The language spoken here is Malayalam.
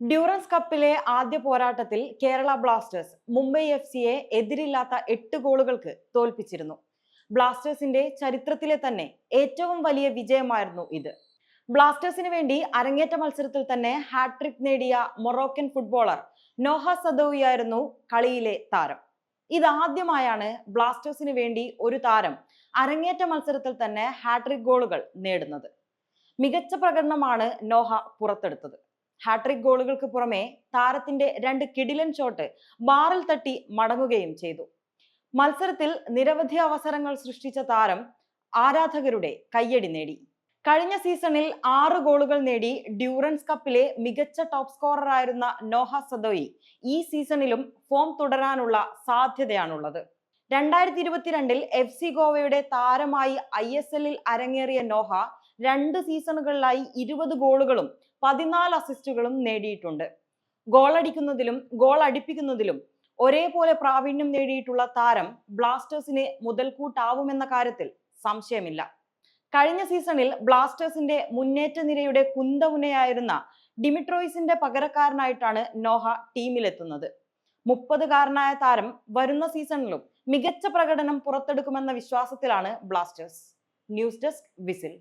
ഡ്യൂറൻസ് കപ്പിലെ ആദ്യ പോരാട്ടത്തിൽ കേരള ബ്ലാസ്റ്റേഴ്സ് മുംബൈ എഫ് സിയെ എതിരില്ലാത്ത എട്ട് ഗോളുകൾക്ക് തോൽപ്പിച്ചിരുന്നു. ബ്ലാസ്റ്റേഴ്സിന്റെ ചരിത്രത്തിലെ തന്നെ ഏറ്റവും വലിയ വിജയമായിരുന്നു ഇത്. ബ്ലാസ്റ്റേഴ്സിന് വേണ്ടി അരങ്ങേറ്റ മത്സരത്തിൽ തന്നെ ഹാട്രിക് നേടിയ മൊറോക്കൻ ഫുട്ബോളർ നോഹ സദൌയായിരുന്നു കളിയിലെ താരം. ഇതാദ്യമായാണ് ബ്ലാസ്റ്റേഴ്സിന് വേണ്ടി ഒരു താരം അരങ്ങേറ്റ മത്സരത്തിൽ തന്നെ ഹാട്രിക് ഗോളുകൾ നേടുന്നത്. മികച്ച പ്രകടനമാണ് നോഹ പുറത്തെടുത്തത്. ഹാട്രിക് ഗോളുകൾക്ക് പുറമെ താരത്തിന്റെ രണ്ട് കിടിലൻ ഷോട്ട് ബാറിൽ തട്ടി മടങ്ങുകയും ചെയ്തു. മത്സരത്തിൽ നിരവധി അവസരങ്ങൾ സൃഷ്ടിച്ച താരം ആരാധകരുടെ കയ്യടി നേടി. കഴിഞ്ഞ സീസണിൽ ആറ് ഗോളുകൾ നേടി ഡ്യൂറൻസ് കപ്പിലെ മികച്ച ടോപ്പ് സ്കോററായിരുന്ന നോഹ സദോയി ഈ സീസണിലും ഫോം തുടരാനുള്ള സാധ്യതയാണുള്ളത്. രണ്ടായിരത്തി ഇരുപത്തിരണ്ടിൽ എഫ് സി ഗോവയുടെ താരമായി ഐ എസ് എല്ലിൽ അരങ്ങേറിയ നോഹ രണ്ട് സീസണുകളിലായി ഇരുപത് ഗോളുകളും പതിനാല് അസിസ്റ്റുകളും നേടിയിട്ടുണ്ട്. ഗോളടിക്കുന്നതിലും ഗോൾ അടിപ്പിക്കുന്നതിലും ഒരേപോലെ പ്രാവീണ്യം നേടിയിട്ടുള്ള താരം ബ്ലാസ്റ്റേഴ്സിന് മുതൽക്കൂട്ടാവുമെന്ന കാര്യത്തിൽ സംശയമില്ല. കഴിഞ്ഞ സീസണിൽ ബ്ലാസ്റ്റേഴ്സിന്റെ മുന്നേറ്റ നിരയുടെ കുന്തമുനയായിരുന്ന ഡിമിട്രോയിസിന്റെ പകരക്കാരനായിട്ടാണ് നോഹ ടീമിലെത്തുന്നത്. മുപ്പതുകാരനായ താരം വരുന്ന സീസണിലും മികച്ച പ്രകടനം പുറത്തെടുക്കുമെന്ന വിശ്വാസത്തിലാണ് ബ്ലാസ്റ്റേഴ്സ്. News desk whistle.